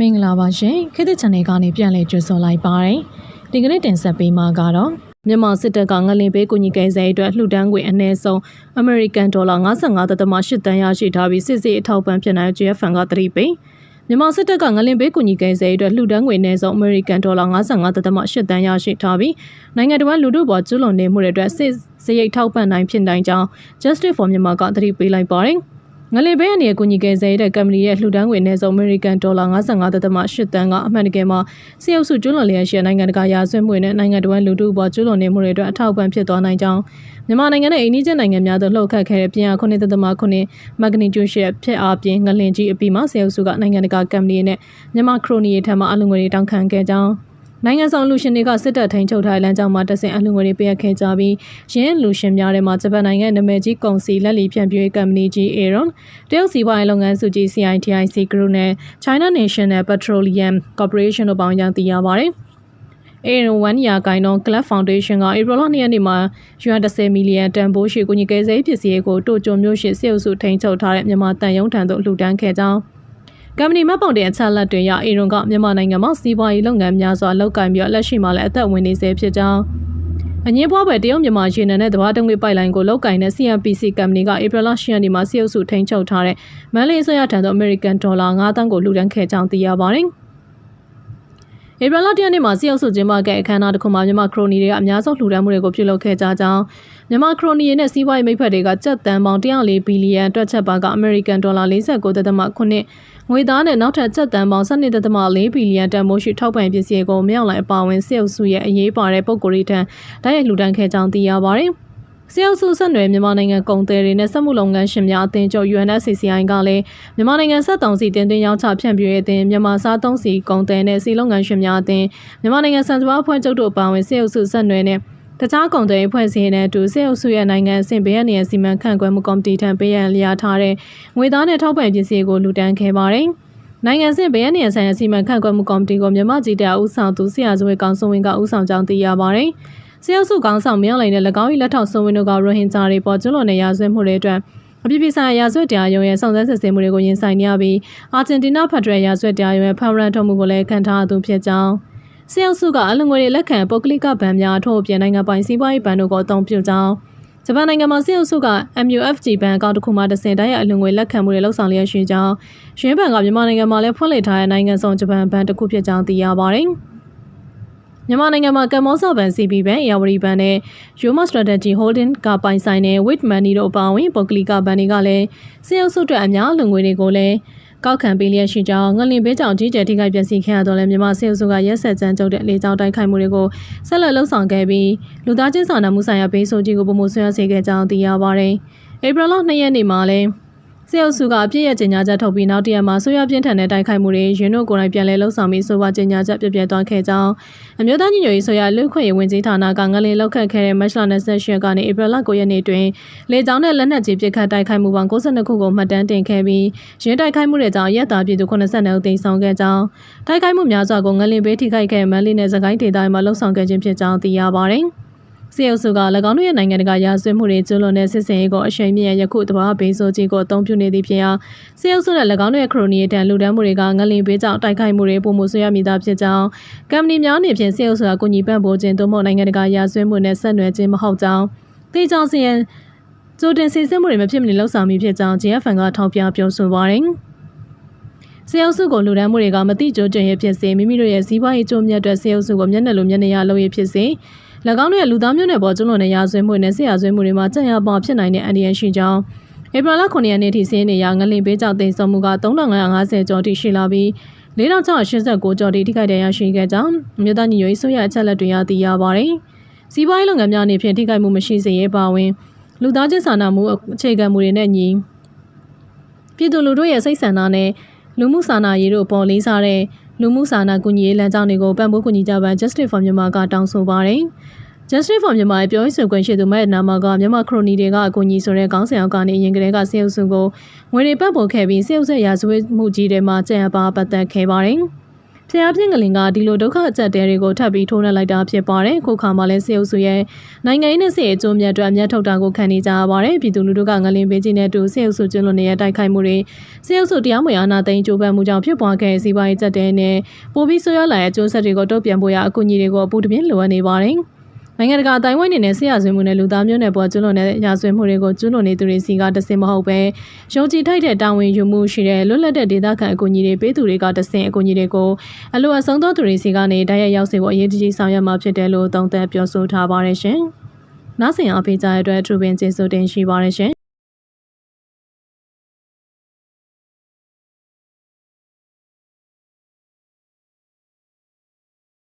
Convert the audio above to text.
မင်္ဂလာပါရှင်ခေတ်သစ် channel ကနေပြန်လည်ကြိုဆိုလိုက်ပါတယ်ဒီကနေ့တင်ဆက်ပေးမှာကတော့မြန်မာစစ်တပ်ကငလင်ပေးကူညီကယ်ဆယ်ရေးအတွက်လှူဒန်းငွေအနည်းဆုံးအမေရိကန်ဒေါ်လာ55.8တန်းရရှိထားပြီးစစ်စစ်အထောက်ပံ့ဖြစ်နိုင် GFN ကသတိပေးမြန်မာစစ်တပ်ကငလင်ပေးကူညီကယ်ဆယ်ရေးအတွက်လှူဒန်းငွေအနည်းဆုံးအမေရိကန်ဒေါ်လာ55.8တန်းရရှိထားပြီးနိုင်ငံတော်လူထုပေါ်ကျူးလွန်နေမှုတွေအတွက်စစ်စရိတ်ထောက်ပံ့နိုင်ဖြစ်နိုင်ကြောင်း Justice for Myanmar ကသတိပေးလိုက်ပါတယ် ငလင်ဘဲအနေနဲ့ကုညီကယ်ဆယ်တဲ့ကမ္ပဏီရဲ့လှူဒန်းငွေနဲ့ဆုံးအမေရိကန်ဒေါ်လာ55.8တန်းကအမှန်တကယ်မှာစီအုပ်စုကျွလွန်လျက်ရှိနိုင်ငံတကာရာဇဝတ်မှုနဲ့နိုင်ငံတော်လူထုပေါ်ကျွလွန်နေမှုတွေအတွက်အထောက်အပံ့ဖြစ်သွားနိုင်ကြောင်းမြန်မာနိုင်ငံနဲ့အိန္ဒိယနိုင်ငံများသို့လှုပ်ခတ်ခဲ့တဲ့ပြင်အား9.9မဂနီကျူရှက်ဖြစ်အားပြင်ငလင်ကြီးအပြီးမှာစီအုပ်စုကနိုင်ငံတကာကမ္ပဏီနဲ့မြန်မာခရိုနီထံမှအလုံငွေတွေတောင်းခံခဲ့ကြောင်း နိုင်ငံဆောင်လူရှင်တွေကစစ်တပ်ထိန်ချုပ်ထားတဲ့လမ်းကြောင်းမှာတဆင်အလှငွေတွေပေးအပ်ခဲ့ကြပြီးရင်းလူရှင်များထဲမှာဂျပန်နိုင်ငံနာမည်ကြီးကုန်စီလက်လီဖြန့်ဖြူးကမ္ပဏီကြီး Aeron တရုတ်စီးပွားရေးလုပ်ငန်းစုကြီး CITIC Group နဲ့ China National Petroleum Corporation တို့ပေါင်းကြောင်းသိရပါတယ်။ Aeron 1ရာကိုင်တော့ Club Foundation က April လ2ရက်နေ့မှာ US10 မီလီယံတန်ဖိုးရှိကူညီကယ်ဆယ်ပစ္စည်းကိုတိုကျိုမြို့ရှိစစ်အုပ်စုထိန်းချုပ်ထားတဲ့မြန်မာတန်ယုံထံသို့လှူဒန်းခဲ့ကြောင်း ကမ္ပဏီမှတ်ပုံတင်အချက်လက်တွေရအီရွန်ကမြန်မာနိုင်ငံမှာစီးပွားရေးလုပ်ငန်းများစွာလုပ်ကိုင်ပြီးလက်ရှိမှာလည်းအသက်ဝင်နေဆဲဖြစ်ကြောင်းအငင်းပွားပဲတရုတ်မြန်မာရေနံနဲ့တဘာတုံးလေးပိုက်လိုင်းကိုလောက်ကင်တဲ့ CNPC ကမ္ပဏီကဧပြီလ10ရက်နေ့မှာစီအုပ်စုထိန်းချုပ်ထားတဲ့မန်လေးဆိုရထံသို့အမေရိကန်ဒေါ်လာ9တန်းကိုလှူဒန်းခဲ့ကြောင်းသိရပါတယ်။ ဧပြီလတရက်နေ့မှာစီအုပ်စုကျင်းပခဲ့အခမ်းအနားတစ်ခုမှာမြန်မာခရိုနီတွေကအများဆုံးလှူဒန်းမှုတွေကိုပြုလုပ်ခဲ့ကြကြောင်းမြန်မာခရိုနီရဲ့စီးပွားရေးမိဖက်တွေကကြက်တန်ပေါင်း104ဘီလီယံတွက်ချက်ပါကအမေရိကန်ဒေါ်လာ49.9ငွေသားနဲ့နောက်ထပ်ကြက်တန်ပေါင်း12.4ဘီလီယံတန်ဖိုးရှိထောက်ပံ့ပစ္စည်းကိုမြောက်လိုက်အပါအဝင်စစ်အုပ်စုရဲ့အရေးပါတဲ့ပုံကိုယ်တွေထံတိုက်ရိုက်လှူဒန်းခဲ့ကြောင်းသိရပါတယ်။ ဆီယုပ်စုဆက်နွယ်မြန်မာနိုင်ငံကုန်သည်တွေနဲ့စက်မှုလုပ်ငန်းရှင်များအသင်းချုပ် UNSCCI ကလည်းမြန်မာနိုင်ငံစက်တုံးစီတင်သွင်းရောင်းချဖြန့်ဖြူးရေးအသင်းမြန်မာစားသုံးစီကုန်သည်နဲ့စီလုပ်ငန်းရှင်များအသင်းမြန်မာနိုင်ငံစံစဘာအဖွဲ့ချုပ်တို့ပါဝင်ဆီယုပ်စုဆက်နွယ်နဲ့တခြားကုန်သွယ်ရေးဖွဲ့စည်းတဲ့အတူစစ်အုပ်စုရဲ့နိုင်ငံအဆင့်ဘေးရန်ရဲ့စီမံခန့်ခွဲမှုကော်မတီထံပေးရန်လျာထားတဲ့ငွေသားနဲ့ထောက်ပံ့ပစ္စည်းကိုလူတန်းခဲ့ပါတယ်။နိုင်ငံစစ်ဘေးရန်ရဲ့ဆိုင်ရာစီမံခန့်ခွဲမှုကော်မတီကိုမြန်မာကြီးတပ်ဦးဆောင်သူဆရာဇဝေကောင်စုံဝင်ကဦးဆောင်ကြောင်းသိရပါတယ်။ စစ်အုပ်စုကောင်ဆောင်မြောက်လိုက်တဲ့၎င်း၏လက်ထောက်စုံဝင်တို့ကရိုဟင်ဂျာတွေပေါ်ကျွလွန်တဲ့ရာဇဝတ်မှုတွေအတွက်အပြည်ပြည်ဆိုင်ရာရာဇဝတ်တရားရုံးရဲ့ဆောင်စမ်းစစ်ဆေးမှုတွေကိုရင်ဆိုင်နေရပြီးအာဂျင်တီးနားဖက်ဒရယ်ရာဇဝတ်တရားရုံးရဲ့ဖမ်းရန်ထုတ်မှုကိုလည်းခံထားသူဖြစ်ကြောင်းစစ်အုပ်စုကအလုံငွေတွေလက်ခံပုဂ္ဂလိကဗန်များထို့အပြင်နိုင်ငံပိုင်စီးပွားရေးဗန်တို့ကိုအသုံးပြုကြောင်းဂျပန်နိုင်ငံမှာစစ်အုပ်စုက MUFG ဘဏ်အကောင့်တစ်ခုမှတစ်စင်တိုင်းရဲ့အလုံငွေလက်ခံမှုတွေလှုပ်ဆောင်လျက်ရှိကြောင်းရွှေဘဏ်ကမြန်မာနိုင်ငံမှာလည်းဖွင့်လှစ်ထားတဲ့နိုင်ငံဆောင်ဂျပန်ဘဏ်တစ်ခုဖြစ်ကြောင်းသိရပါတယ်။ မြန်မာနိုင်ငံမှာကမ္ဘောဇဘန် CB ဘဏ်၊အေယာဝတီဘဏ်နဲ့ Yoma Strategy Holding ကပိုင်ဆိုင်တဲ့ With Money တို့အပါအဝင်ပုဂ္ဂလိကဘဏ်တွေကလည်းစစ်အုပ်စုအတွက်အများလုံငွေတွေကိုလည်းကောက်ခံပေးလျက်ရှိကြောင်းငလင်ဘေးကြောင့်ကြီးကျယ်ထိခိုက်ပျက်စီးခဲ့ရတော့လည်းမြန်မာစစ်အုပ်စုကရက်ဆက်ကြမ်းကြုတ်တဲ့လေကြောင်းတိုက်ခိုက်မှုတွေကိုဆက်လက်လှုပ်ဆောင်ခဲ့ပြီးလူသားချင်းစာနာမှုဆိုင်ရာဘေးဆိုးကြီးကိုပုံမှုဆွေးနွေးစေခဲ့ကြောင်းသိရပါတယ်။ဧပြီလ2ရက်နေ့မှာလည်း စစ်အုပ်စုကအပြည့်ရဲ့ကြေညာချက်ထုတ်ပြီးနောက်တရက်မှာဆိုရပြင်းထန်တဲ့တိုက်ခိုက်မှုတွေရင်းတို့ကိုယ်တိုင်ပြန်လည်လှုပ်ဆောင်ပြီးဆိုပါကြေညာချက်ပြပြသွားခဲ့ကြောင်းအမျိုးသားညီညွတ်ရေးဆိုရလူ့ခွင့်ရေးဝန်ကြီးဌာနကငလင်လောက်ခတ်ခဲ့တဲ့မတ်လ28ကနေဧပြီလ9ရက်နေ့တွင်လေကြောင်းနဲ့လက်နက်ကြီးပစ်ခတ်တိုက်ခိုက်မှုပေါင်း62ခုကိုမှတ်တမ်းတင်ခဲ့ပြီးရင်းတိုက်ခိုက်မှုတွေကြောင့်ရက်သားပြည်သူ82ဦးသေဆုံးခဲ့ကြောင်းတိုက်ခိုက်မှုများစွာကိုငလင်ဘေးထိခိုက်ခဲ့မန်လီနဲ့စကိုင်းဒေသမှာလှုပ်ဆောင်ခဲ့ခြင်းဖြစ်ကြောင်းသိရပါတယ်။ စစ်အုပ်စုက၎င်းတို့ရဲ့နိုင်ငံတကာရာဇဝတ်မှုတွေကျူးလွန်တဲ့စစ်စင်ရေးကိုအရှိန်မြင့်ယခုတဘာဘေးဆိုးကြီးကိုအသုံးပြုနေသည့်ဖြစ်ရာစစ်အုပ်စုနဲ့၎င်းတို့ရဲ့ခရိုနီတန်လူဒန်းမှုတွေကငလင်ဘေးကြောင့်တိုက်ခိုက်မှုတွေပုံမှုဆွေးရမိသားဖြစ်ကြောင်းကမ္ပဏီများအနေဖြင့်စစ်အုပ်စုကကူညီပံ့ပိုးခြင်းသို့မဟုတ်နိုင်ငံတကာရာဇဝတ်မှုနဲ့ဆက်နွယ်ခြင်းမဟုတ်ကြောင်းသိကြောင်းစီရင်ကြိုတင်စီစစ်မှုတွေမဖြစ်မနေလှုပ်ဆောင်မိဖြစ်ကြောင်း GFN ကထောက်ပြပြောဆိုပါရယ်စေအုပ်စုကိုလူဒန်းမှုတွေကမတိကျကြွရဖြစ်စေမိမိတို့ရဲ့စီးပွားရေးကြိုးမြတ်တဲ့စေအုပ်စုကိုမျက်နှာလိုမျက်နှာရလုပ်ရဖြစ်စေ၎ င်းတို့ရဲ့လူသားမျိုးနွယ်ပေါ်ကျွလွန်တဲ့ရာဇဝတ်မှုနဲ့ဆရာဇဝတ်မှုတွေမှာကြံ့ရပါဖြစ်နိုင်တဲ့အန္တရာယ်ရှိကြောင်းဧပြီလ9ရက်နေ့ထိစင်းနေရငလင်ပေးကြောင့်တင်ဆောင်မှုက3550ကျော်ထိရှိလာပြီး4689ကျော်ထိထိခိုက်ဒဏ်ရာရှိခဲ့ကြောင်းမြို့သားညီညွတ်ရေးဆိုရအချက်လက်တွေရသိရပါတယ်။စီးပွားရေးလုပ်ငန်းများအနေဖြင့်ထိခိုက်မှုမရှိစေရေးပါဝင်လူသားချင်းစာနာမှုအခြေခံမှုတွေနဲ့ညီပြည်သူလူထုရဲ့စိတ်ဆန္ဒနဲ့လူမှုစာနာရေးတို့ပေါ်လေးစားတဲ့ လူမှုစာနာကူညီရေးလမ်းကြောင်းတွေကိုပံ့ပိုးကူညီကြပါ Justice for Myanmar ကတောင်းဆိုပါတယ်။ Justice for Myanmar ရဲ့ပြောရေးဆိုခွင့်ရှိသူမဲ့နာမကမြန်မာခရိုနီတွေကအကူအညီဆိုတဲ့ခေါင်းဆောင်အောက်ကနေအရင်ကတည်းကစေအုပ်စုကိုငွေတွေပတ်ပို့ခဲ့ပြီးစေအုပ်ဆက်ရာဇဝတ်မှုကြီးတွေမှာကြံ့ပါပတ်သက်ခဲ့ပါတယ်။ ဖျားပြင်းကလေးကဒီလိုဒုက္ခအကျက်တဲတွေကိုထပ်ပြီးထိုးနှက်လိုက်တာဖြစ်ပါတယ်ခုခါမှာလဲစေအုပ်စုရဲ့နိုင်ငံရေးနဲ့စေအကျိုးမြတ်အတွက်အမျက်ထုတ်တာကိုခံနေကြရပါတယ်ပြည်သူလူထုကငလင်ပေးခြင်းနဲ့တူစေအုပ်စုကျွလွန်နေတဲ့တိုက်ခိုက်မှုတွေစေအုပ်စုတရားမဝင်အာဏာသိမ်းကြိုးပမ်းမှုကြောင့်ဖြစ်ပွားခဲ့တဲ့စီးပွားရေးကျက်တဲနဲ့ပိုပြီးဆိုးရွားလာတဲ့အကျိုးဆက်တွေကိုတုံ့ပြန်ဖို့ရအကူအညီတွေကိုအပူတပြင်းလိုအပ်နေပါတယ် နိုင်ငံတကာအတိုင်းဝိုင်းနေနဲ့ဆရာဆွေးမှုနဲ့လူသားမျိုးနွယ်ပေါ်ကျွလွန်တဲ့ရာဇဝတ်မှုတွေကိုကျွလွန်နေသူတွေစီကတစင်မဟုတ်ပဲရုံကြည်ထိုက်တဲ့တာဝန်ယူမှုရှိတဲ့လွတ်လပ်တဲ့ဒေသခံအကူအညီတွေပေးသူတွေကတစင်အကူအညီတွေကိုအလိုအဆုံးသောသူတွေစီကနေတိုက်ရိုက်ရောက်စေဖို့အရေးကြီးဆောင်ရွက်မှာဖြစ်တယ်လို့သုံးသပ်ပြောဆိုထားပါတယ်ရှင်။နောက်ဆင်အားပေးကြတဲ့အတွက်ထူပင်ကျေးဇူးတင်ရှိပါတယ်ရှင်